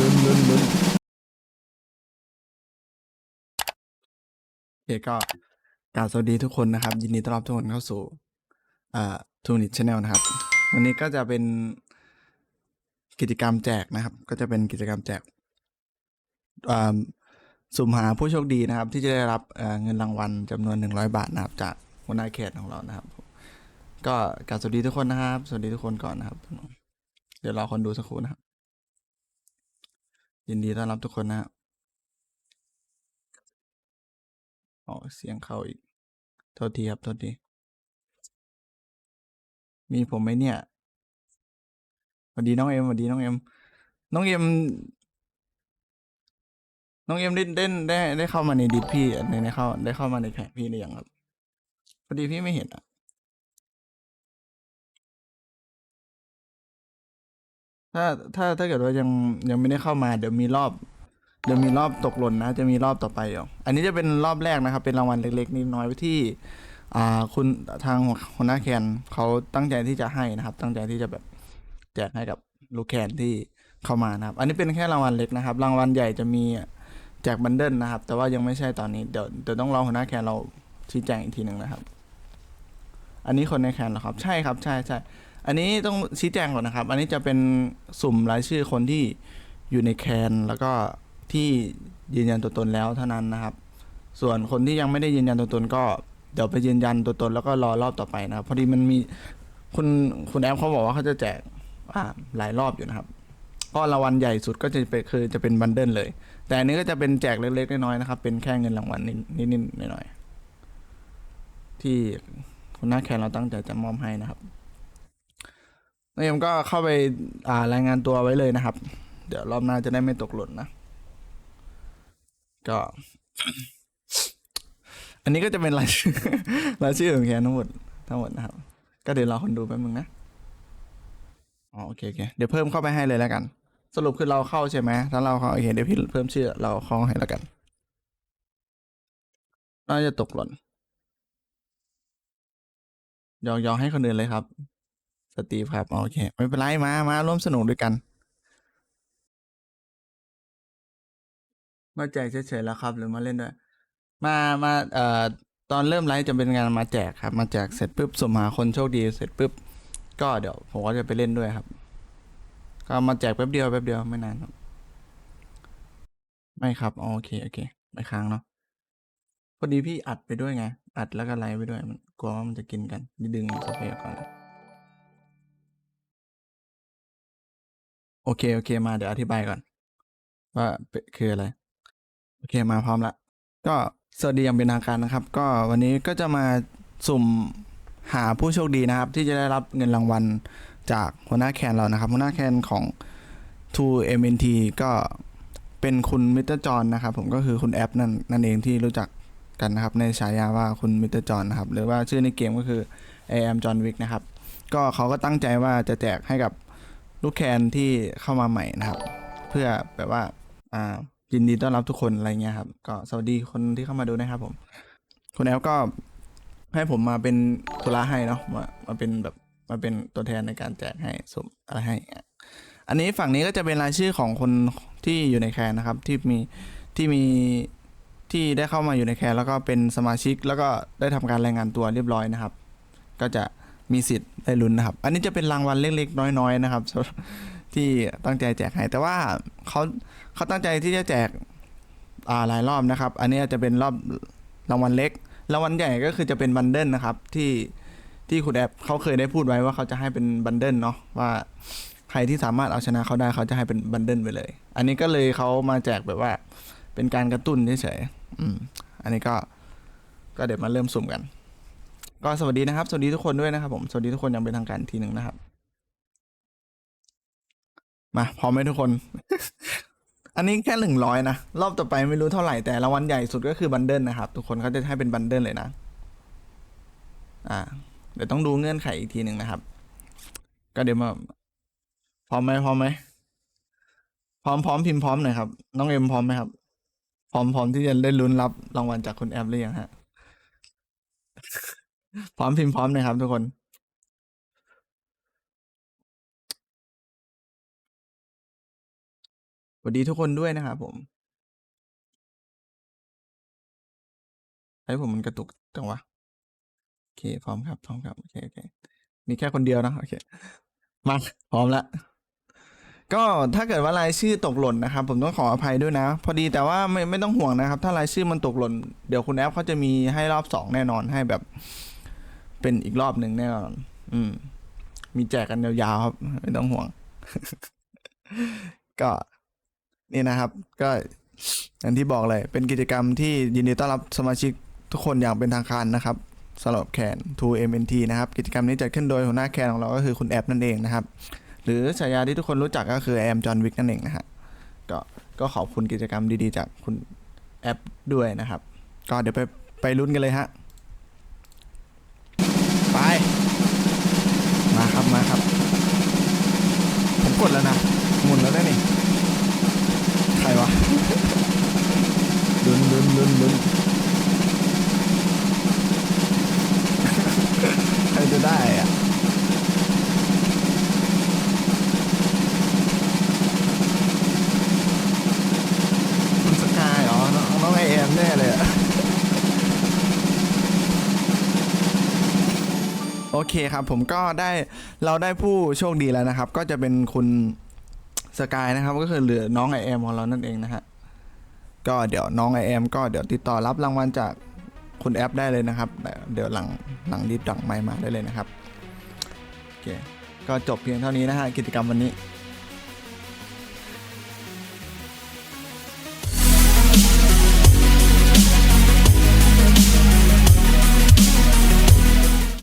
ลุ้นลุ้นลุ้นโอเคก็กาบสวัสดีทุกคนนะครับ ยินดีต้อนรับทุกคนเข้าสู่อ่าทูนิชชาแนลนะครับ วันนี้ก็จะเป็นกิจกรรมแจกนะครับ ก็จะเป็นกิจกรรมแจกอ่าสุ่มหาผู้โชคดีนะครับ ที่จะได้รับเงินรางวัลจำนวนหนึ่งร้อยบาทนะครับ จากหัวหน้าเขตของเรานะครับ ก็กาบสวัสดีทุกคนนะครับ สวัสดีทุกคนก่อนนะครับ เดี๋ยวรอคนดูสักครู่นะครับ ยินดีต้อนรับทุกคนนะครับอ๋อเสียงเข้าอีก โทษทีครับโทษที มีผมไหมเนี่ยสวัสดีน้องเอ็มสวัสดีน้องเอ็ม น้องเอ็ม น้องเอ็มได้ได้ได้ได้เข้ามาในดิสพี่ในในเข้าได้เข้ามาในแข่พี่หรือยังครับพอดีพี่ไม่เห็นอะ ถ้าถ้าถ้าเกิดว่ายังยังไม่ได้เข้ามาเดี๋ยวมีรอบ เดี๋ยวมีรอบตกหล่นนะ จะมีรอบต่อไปอยู่อันนี้จะเป็นรอบแรกนะครับ เป็นรางวัลเล็กๆนิดน้อยไว้ที่อ่าคุณทางหัวหน้าแคนเขาตั้งใจที่จะให้นะครับ ตั้งใจที่จะแบบแจกให้กับลูกแคนที่เข้ามานะครับ อันนี้เป็นแค่รางวัลเล็กนะครับ รางวัลใหญ่จะมีแจกบันเดิลนะครับ แต่ว่ายังไม่ใช่ตอนนี้เดี๋ยวเดี๋ยวต้องรอหัวหน้าแคนเราชี้แจงอีกทีหนึ่งนะครับ อันนี้คนในแคนเหรอครับ ใช่ครับ ใช่ใช่ อันนี้ต้องชี้แจงก่อนนะครับ อันนี้จะเป็นสุ่มรายชื่อคนที่อยู่ในแคนแล้วก็ที่ยืนยันตัวตนแล้วเท่านั้นนะครับ ส่วนคนที่ยังไม่ได้ยืนยันตัวตนก็เดี๋ยวไปยืนยันตัวตนแล้วก็รอรอบต่อไปนะครับ พอดีมันมีคุณคุณแอปเขาบอกว่าเขาจะแจกอ่าหลายรอบอยู่นะครับ ก็รางวัลใหญ่สุดก็จะเป็นคือจะเป็นบันเดิลเลย แต่อันนี้ก็จะเป็นแจกเล็กๆน้อยๆนะครับ เป็นแค่เงินรางวัลนิดนิดๆหน่อยๆที่คุณหน้าแคนเราตั้งใจจะมอบให้นะครับ น้องเอ็มก็เข้าไปอ่ารายงานตัวไว้เลยนะครับ เดี๋ยวรอบหน้าจะได้ไม่ตกหล่นนะ ก็ อันนี้ก็จะเป็นรายชื่อรายชื่อของแคนทั้งหมดทั้งหมดนะครับ ก็เดี๋ยวรอคนดูแป๊บนึงนะอ๋อโอเคโอเคเดี๋ยวเพิ่มเข้าไปให้เลยแล้วกัน สรุปคือเราเข้าใช่ไหมถ้าเราเข้าโอเคเดี๋ยวพี่เพิ่มชื่อเราเข้าให้แล้วกันน่าจะตกหล่นยองยองให้คนอื่นเลยครับ ตีฟครับ โอเค ไม่เป็นไร มา มาร่วมสนุกด้วยกัน มาแจกเฉยๆแล้วครับ หรือมาเล่นด้วย มามาเอ่อตอนเริ่มไลฟ์จะเป็นงานมาแจกครับ มาแจกเสร็จปุ๊บสมหาคนโชคดีเสร็จปุ๊บก็เดี๋ยวผมก็จะไปเล่นด้วยครับ ก็มาแจกแป๊บเดียวแป๊บเดียวไม่นานครับ ไม่ครับโอเคโอเคไม่ค้างเนาะพอดีพี่อัดไปด้วยไง อัดแล้วก็ไลฟ์ไปด้วยมันกลัวว่ามันจะกินกันดึงทรัพยากรโเคโอเคมาเดี๋ยวอธิบายก่อน ว่าคืออะไร โอเคมาพร้อมละก็สวัสดีอย่างเป็นทางการนะครับ ก็วันนี้ก็จะมาสุ่มหาผู้โชคดีนะครับ ที่จะได้รับเงินรางวัลจากหัวหน้าแคนเรานะครับหัวหน้าแคนของ 2 MNT ก็เป็นคุณมิสเตอร์จอนนะครับ ผมก็คือคุณแอปนั่นนั่นเองที่รู้จักกันนะครับ ในฉายาว่าคุณมิสเตอร์จอนนะครับ หรือว่าชื่อในเกมก็คือ I am John Wick นะครับ ก็เขาก็ตั้งใจว่าจะแจกให้กับ ลูกแคนที่เข้ามาใหม่นะครับ เพื่อแบบว่าอ่ายินดีต้อนรับทุกคนอะไรเงี้ยครับ ก็สวัสดีคนที่เข้ามาดูนะครับผมคุณแอลก็ให้ผมมาเป็นธุระให้เนาะมามาเป็นแบบมาเป็นตัวแทนในการแจกให้สมอะไรให้เนี่ยอันนี้ฝั่งนี้ก็จะเป็นรายชื่อของคนที่อยู่ในแคนนะครับ ที่มีที่มีที่ได้เข้ามาอยู่ในแคนแล้วก็เป็นสมาชิกแล้วก็ได้ทำการรายงานตัวเรียบร้อยนะครับ ก็จะ มีสิทธิ์ได้ลุ้นนะครับ อันนี้จะเป็นรางวัลเล็กๆ น้อยๆนะครับ ที่ตั้งใจแจกให้แต่ว่าเขาเขาตั้งใจที่จะแจกอ่าหลายรอบนะครับ อันนี้อาจจะเป็นรอบรางวัลเล็กรางวัลใหญ่ก็คือจะเป็นบันเดิลนะครับที่ที่คุณแอปเขาเคยได้พูดไว้ว่าเขาจะให้เป็นบันเดิลเนาะว่าใครที่สามารถเอาชนะเขาได้เขาจะให้เป็นบันเดิลไปเลย อันนี้ก็เลยเขามาแจกแบบว่า เป็นการกระตุ้นเฉยๆอืมอันนี้ก็ก็เดี๋ยวมาเริ่มสุ่มกัน ก็สวัสดีนะครับ สวัสดีทุกคนด้วยนะครับผมสวัสดีทุกคนย่างเป็นทางการทีหนึ่งนะครับ มาพร้อมไหมทุกคน อันนี้แค่หนึ่งร้อยนะ รอบต่อไปไม่รู้เท่าไหร่แต่รางวัลใหญ่สุดก็คือบันเดิลนะครับ ทุกคนเขาจะให้เป็นบันเดิลเลยนะ อ่า เดี๋ยวต้องดูเงื่อนไขอีกทีหนึ่งนะครับ ก็เดี๋ยวมาพร้อมไหมพร้อมไหมพร้อมพร้อมพิมพ์พร้อมหน่อยครับ น้องเอ็มพร้อมไหมครับ พร้อมพร้อมที่จะได้ลุ้นรับรางวัลจากคุณแอปหรือยังฮะ พร้อมพิมพ์พร้อมนะครับทุกคน สวัสดีทุกคนด้วยนะครับผมไอ้ผมมันกระตุกจังวะ โอเค พร้อมครับ พร้อมครับ โอเค โอเค มีแค่คนเดียวนะ โอเค มา พร้อมละก็ถ้าเกิดว่ารายชื่อตกหล่นนะครับ ผมต้องขออภัยด้วยนะ พอดีแต่ว่าไม่ไม่ต้องห่วงนะครับ ถ้ารายชื่อมันตกหล่น เดี๋ยวคุณแอปเขาจะมีให้รอบสองแน่นอนให้แบบ เป็นอีกรอบหนึ่งแน่นอนอืม มีแจกกันยาวๆครับ ไม่ต้องห่วง ก็นี่นะครับ ก็อย่างที่บอกเลย เป็นกิจกรรมที่ยินดีต้อนรับสมาชิกทุกคนอย่างเป็นทางการนะครับสำหรับแคน 2MNT นะครับ กิจกรรมนี้จัดขึ้นโดยหัวหน้าแคนของเราก็คือคุณแอปนั่นเองนะครับ หรือฉายาที่ทุกคนรู้จักก็คือแอมจอห์นวิกนั่นเองนะฮะก็ก็ขอบคุณกิจกรรมดีๆ จากคุณแอปด้วยนะครับ ก็เดี๋ยวไปไปลุ้นกันเลยฮะ กดแล้วนะ หมุนแล้วได้นี่ ใครวะลุ้นลุ้นลุ้นลุ้น เคครับ ผมก็ได้เราได้ผู้โชคดีแล้วนะครับ ก็จะเป็นคุณสกายนะครับ ก็คือเหลือน้องไอแอมของเรานั่นเองนะฮะก็เดี๋ยวน้องไอแอมก็เดี๋ยวติดต่อรับรางวัลจากคุณแอปได้เลยนะครับ เดี๋ยวหลังหลังรีบดังไมค์มาได้เลยนะครับโอเคก็จบเพียงเท่านี้นะฮะกิจกรรมวันนี้